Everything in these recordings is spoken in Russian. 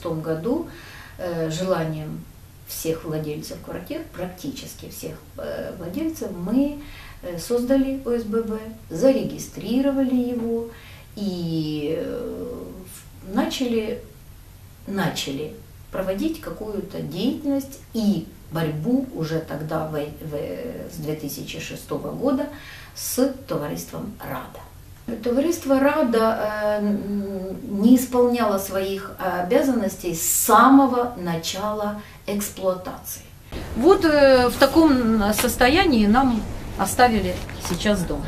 2006 году э, желанием всех владельцев квартир, практически всех э, владельцев, мы э, создали ОСББ, зарегистрировали его и начали, начали проводить какую-то деятельность и борьбу уже тогда в, в, с 2006 года с товариством РАДА. Товариство РАДА э, не исполняло своих обязанностей с самого начала эксплуатации. Вот э, в таком состоянии нам оставили сейчас дом.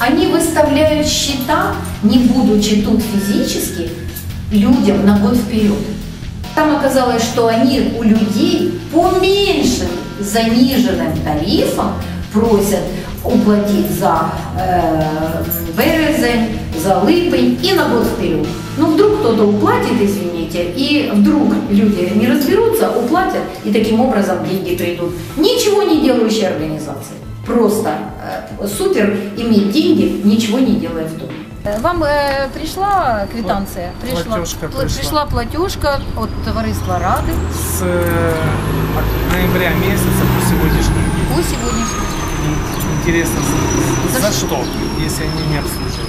Они выставляют счета, не будучи тут физически, людям на год вперед. Там оказалось, что они у людей по меньшим заниженным тарифам просят уплатить за э, березень, за липень и на год вперед. Но вдруг кто-то уплатит, извините, и вдруг люди не разберутся, уплатят, и таким образом деньги придут. Ничего не делающие организации. Просто э, супер иметь деньги, ничего не делая в доме. Вам э, пришла квитанция? Пришла, платежка пришла. пришла платежка от товариства Рады. С э, ноября месяца по сегодняшний день. По сегодняшний день. Интересно, за, за что, если они не обслуживают?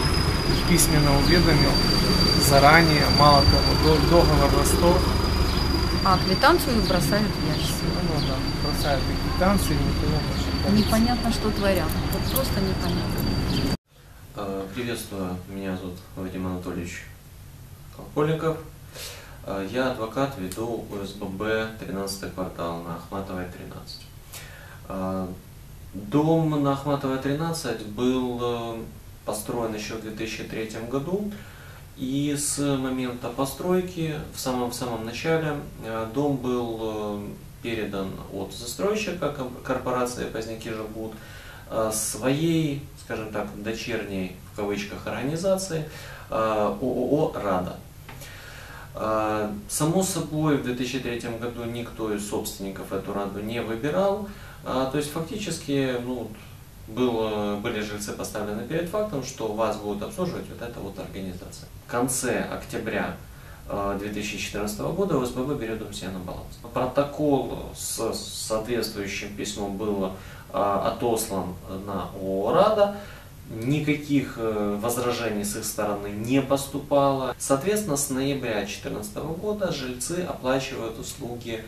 Письменно уведомил заранее, мало того, договор на стол. А квитанцию бросают в ящик. Ну да, бросают и квитанции, никого Непонятно, что творят. Вот просто непонятно. Э, приветствую, меня зовут Вадим Анатольевич Колокольников. Э, я адвокат, веду УСББ 13 квартал на Ахматовой 13. Э, дом на Ахматовой 13 был построен еще в 2003 году. И с момента постройки, в самом, в самом начале, дом был передан от застройщика корпорации «Поздняки живут» своей скажем так, дочерней, в кавычках, организации э, ООО «Рада». Э, само собой, в 2003 году никто из собственников эту раду не выбирал. Э, то есть фактически ну, было, были жильцы поставлены перед фактом, что вас будет обслуживать вот эта вот организация. В конце октября 2014 года ОСББ берет дом себе на баланс. Протокол с соответствующим письмом был отослан на ООО «Рада», никаких э, возражений с их стороны не поступало. Соответственно, с ноября 2014 года жильцы оплачивают услуги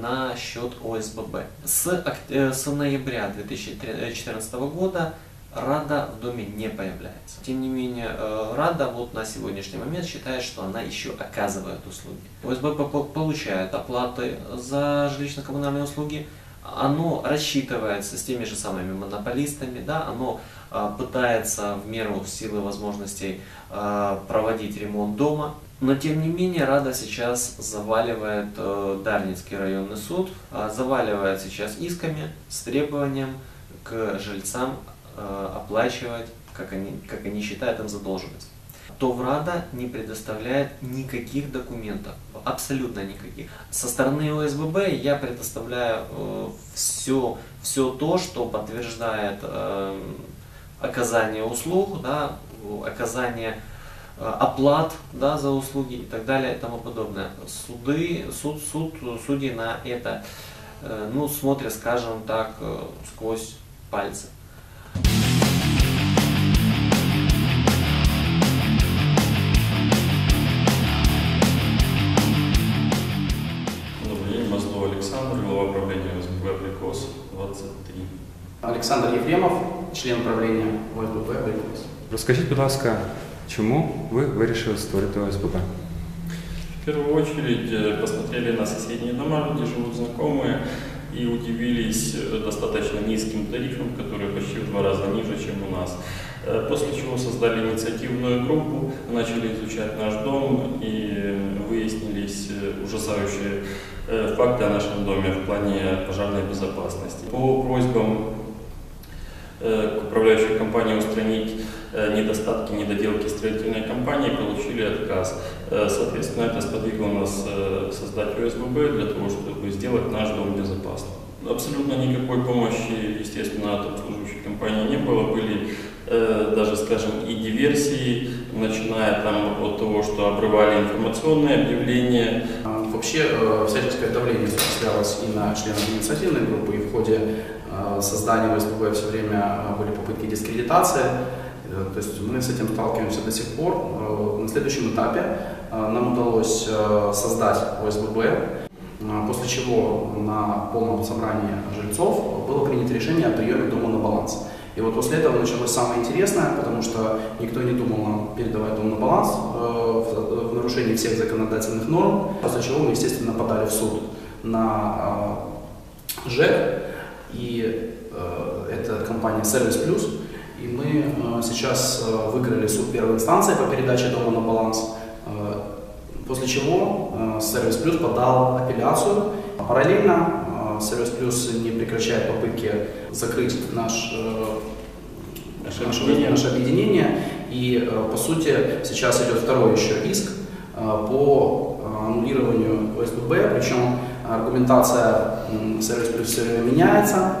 на счет ОСББ. С, э, с ноября 2014 года Рада в доме не появляется. Тем не менее, э, Рада вот на сегодняшний момент считает, что она еще оказывает услуги. ОСББ получает оплаты за жилищно-коммунальные услуги, оно рассчитывается с теми же самыми монополистами, да, оно а, пытается в меру силы возможностей а, проводить ремонт дома. Но тем не менее Рада сейчас заваливает э, Дарницкий районный суд, а, заваливает сейчас исками с требованием к жильцам оплачивать, как они, как они считают, им задолженность. Товрада не предоставляет никаких документов, абсолютно никаких. Со стороны ОСББ я предоставляю э, все, все то, что подтверждает э, оказание услуг, да, оказание э, оплат да, за услуги и так далее и тому подобное. Суды, суд, суд, судьи на это э, ну, смотрят, скажем так, э, сквозь пальцы. Александр Ефремов, член правління ОСББ «Брикос». Розкажіть, будь ласка, чому ви вирішили створити ОСББ? В первую очередь э, посмотрели на соседние дома, где живут знакомые, и удивились э, достаточно низким тарифам, которые почти в два раза ниже, чем у нас. Э, после чего создали инициативную группу, начали изучать наш дом и выяснились ужасающие факты о нашем доме в плане пожарной безопасности. По просьбам э, управляющей компании устранить э, недостатки, недоделки строительной компании, получили отказ. Э, Соответственно, это сподвигло нас э, создать ОСББ для того, чтобы сделать наш дом безопасным. Абсолютно никакой помощи, естественно, от обслуживающей компании не было. Были э, даже, скажем, и диверсии, начиная там от того, что обрывали информационные объявления, А, Вообще э, всяческое давление осуществлялось и на членов инициативной группы, и в ходе э, создания ОСББ все время э, были попытки дискредитации. Э, То есть мы с этим сталкиваемся до сих пор. Э, На следующем этапе э, нам удалось э, создать ОСББ, э, после чего на полном собрании жильцов было принято решение о приеме дома на баланс. И вот после этого началось самое интересное, потому что никто не думал нам передавать дом на баланс э, в, в нарушении всех законодательных норм, после чего мы, естественно, подали в суд на э, ЖЭК, и э, это компания «Сервис Плюс», и мы э, сейчас э, выиграли суд первой инстанции по передаче дома на баланс, э, после чего э, «Сервис Плюс» подал апелляцию. Параллельно э, «Сервис Плюс» не прекращает попытки закрыть наш э, Наше объединение. наше объединение. И, э, по сути, сейчас идет второй еще иск э, по аннулированию ОСББ, причем аргументация сервис плюс все время меняется,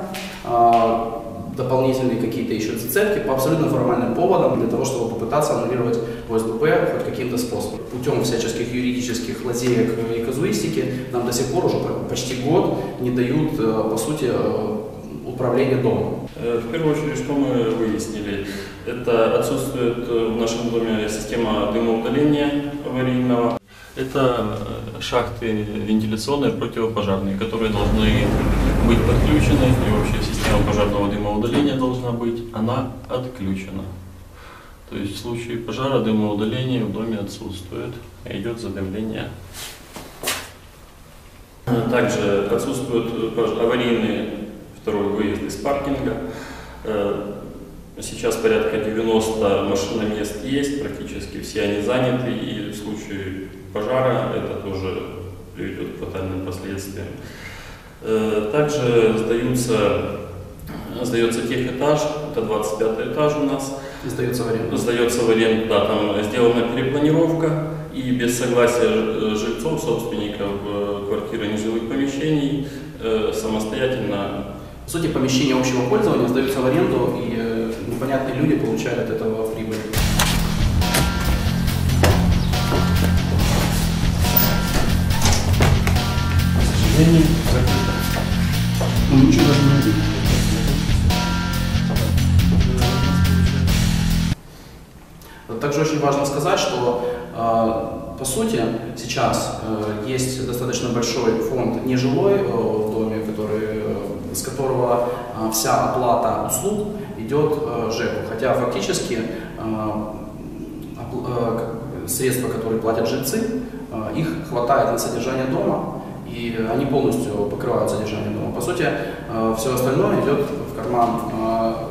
дополнительные какие-то еще зацепки по абсолютно формальным поводам для того, чтобы попытаться аннулировать ОСББ хоть каким-то способом. Путем всяческих юридических лазеек и казуистики нам до сих пор уже почти год не дают, э, по сути, э, управление домом. Э, В первую очередь, что мы выяснили, это отсутствует в нашем доме система дымоудаления аварийного. Это э, шахты вентиляционные противопожарные, которые должны быть подключены, и вообще система пожарного дымоудаления должна быть, она отключена. То есть в случае пожара дымоудаление в доме отсутствует, а идет задымление. Э, Также отсутствует э, пож- аварийный второй выезд из паркинга. Э, Сейчас порядка 90 машиномест есть, практически все они заняты, и в случае пожара это тоже приведет к фатальным последствиям. Э, Также сдаются, сдается техэтаж, это 25 этаж у нас, Сдается в аренду. сдается в аренду, да, там сделана перепланировка, и без согласия ж- жильцов, собственников э, квартиры нежилых помещений э, самостоятельно По сути, помещения общего пользования сдаются в аренду, и непонятные люди получают от этого прибыль. Ну, ничего даже не видно. Также очень важно сказать, что э, по сути сейчас э, есть достаточно большой фонд нежилой э, в доме, который, с которого вся оплата услуг идет э, ЖЭКу. Хотя фактически э, э, средства, которые платят жильцы, их хватает на содержание дома, и они полностью покрывают содержание дома. По сути, все остальное идет в карман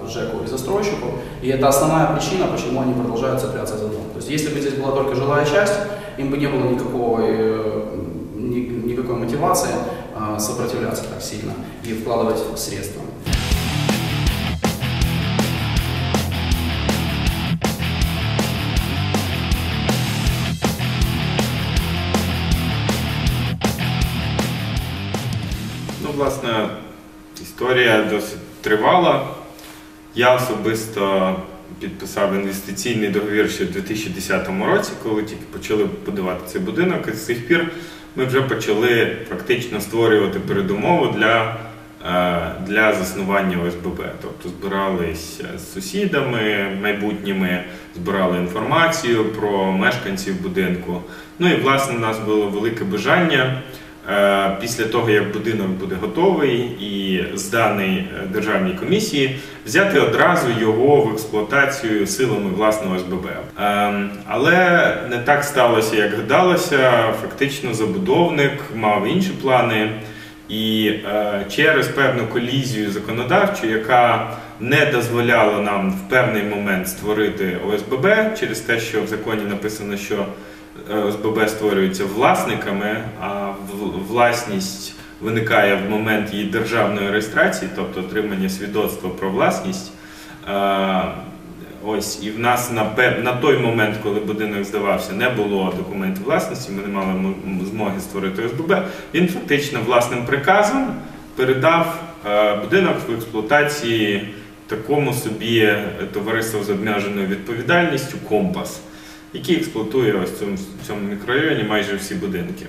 ЖЭКу и застройщику, и это основная причина, почему они продолжают цепляться за дом. То есть, если бы здесь была только жилая часть, им бы не было никакого, ни- никакой мотивации сопротивляться так сильно и вкладывать средства. Власне, історія досить тривала. Я особисто підписав інвестиційний договір ще в 2010 році, коли тільки почали будувати цей будинок. І з цих пір ми вже почали фактично створювати передумову для, е, для заснування ОСББ. Тобто збирались з сусідами майбутніми, збирали інформацію про мешканців будинку. Ну і власне у нас було велике бажання. Е, Після того, як будинок буде готовий і зданий е, державній комісії, взяти одразу його в експлуатацію силами власного СББ. Е, Але не так сталося, як гадалося. Фактично, забудовник мав інші плани, і е, через певну колізію законодавчу, яка не дозволяла нам в певний момент створити ОСББ, через те, що в законі написано, що е, ОСББ створюються власниками, а власність виникає в момент її державної реєстрації, тобто отримання свідоцтва про власність. Ось і в нас на на той момент, коли будинок здавався, не було документів власності. Ми не мали змоги створити ОСББ. Він фактично власним приказом передав будинок в експлуатації такому собі е, товариству з обмеженою відповідальністю Компас, який експлуатує ось в цьому, в цьому мікрорайоні майже всі будинки.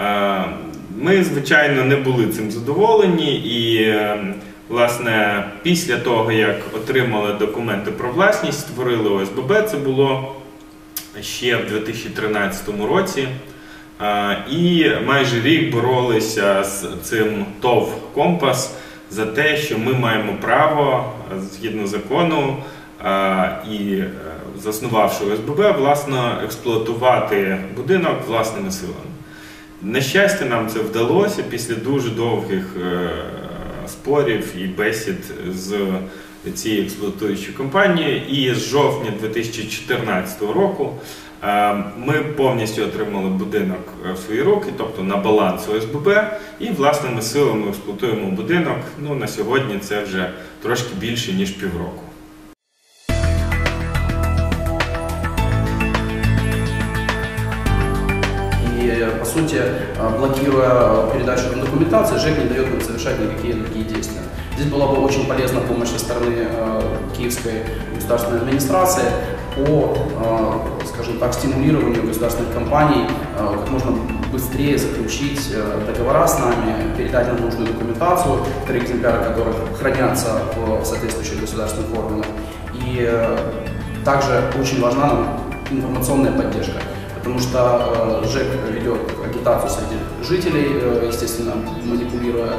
Е, Ми, звичайно, не були цим задоволені, і е, власне після того, як отримали документи про власність, створили ОСББ, це було ще в 2013 році. Е, І майже рік боролися з цим ТОВ Компас за те, що ми маємо право згідно закону і заснувавши ОСББ, власно експлуатувати будинок власними силами. На щастя, нам це вдалося після дуже довгих е, спорів і бесід з цією експлуатуючою компанією. І з жовтня 2014 року е, ми повністю отримали будинок в свої руки, тобто на баланс ОСББ, і власними силами експлуатуємо будинок. Ну, на сьогодні це вже трошки більше, ніж півроку. Сути, э, блокируя передачу документации, ЖЭК не дает нам совершать никакие другие действия. Здесь была бы очень полезна помощь со стороны э, Киевской государственной администрации по, э, скажем так, стимулированию государственных компаний как можно быстрее заключить договора с нами, передать нам нужную документацию, три экземпляра которых хранятся в соответствующих государственных органах. И также очень важна нам информационная поддержка потому что э, ЖЭК ведет агитацию среди жителей, э, естественно, манипулируя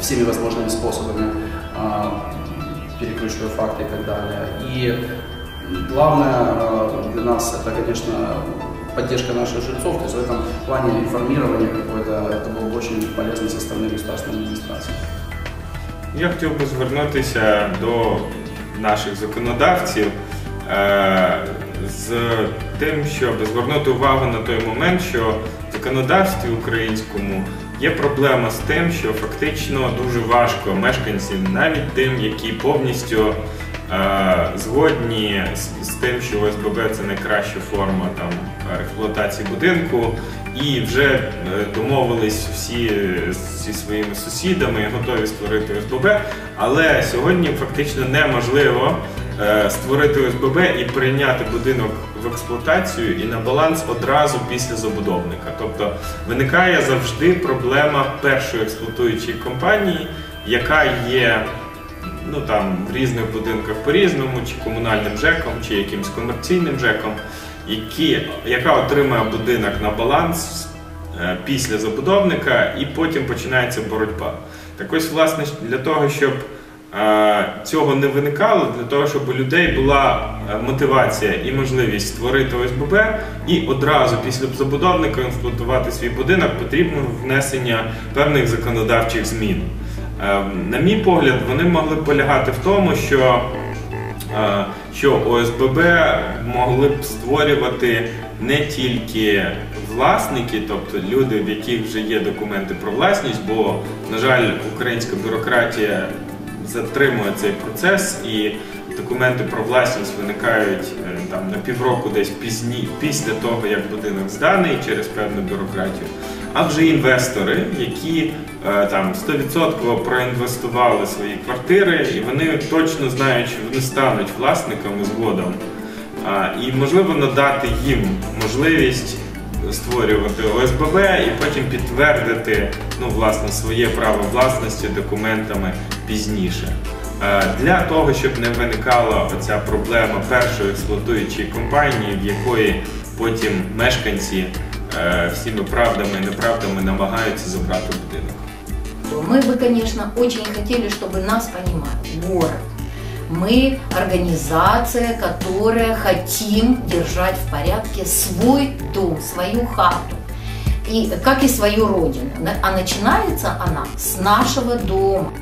всеми возможными способами, э, перекручивая факты и так далее. И главное э, для нас это, конечно, поддержка наших жильцов, то есть в этом плане информирование какое-то, это было бы очень полезно со стороны государственной администрации. Я хотів би звернутися до наших законодавців з тим, щоб звернути увагу на той момент, що в законодавстві українському є проблема з тим, що фактично дуже важко мешканцям, навіть тим, які повністю е, згодні з, з тим, що ОСББ це найкраща форма там експлуатації будинку, і вже е, домовились всі зі своїми сусідами, готові створити ОСББ. Але сьогодні фактично неможливо е, створити ОСББ і прийняти будинок в експлуатацію і на баланс одразу після забудовника. Тобто виникає завжди проблема першої експлуатуючої компанії, яка є ну там в різних будинках по-різному, чи комунальним ЖЕКом, чи якимсь комерційним ЖЕКом, які, яка отримує будинок на баланс е, після забудовника, і потім починається боротьба. Так ось, власне, для того, щоб цього не виникало, для того, щоб у людей була е, мотивація і можливість створити ОСББ, і одразу після забудовника експлуатувати свій будинок, потрібно внесення певних законодавчих змін. Е, На мій погляд, вони могли б полягати в тому, що, е, що ОСББ могли б створювати не тільки власники, тобто люди, в яких вже є документи про власність, бо, на жаль, українська бюрократія затримує цей процес і документи про власність виникають е, там на півроку десь пізні, після того, як будинок зданий через певну бюрократію. А вже інвестори, які е, там 100% проінвестували свої квартири, і вони точно знають, що вони стануть власниками згодом. І можливо надати їм можливість створювати ОСББ і потім підтвердити ну, власне, своє право власності документами пізніше. Е, Для того, щоб не виникала оця проблема першої експлуатуючої компанії, в якої потім мешканці е, всіми правдами і неправдами намагаються забрати будинок. Мы бы, конечно, очень хотели, чтобы нас понимали, город. Мы организация, которая хотим держать в порядке свой дом, свою хату. И, как и свою родину. А начинается она с нашего дома.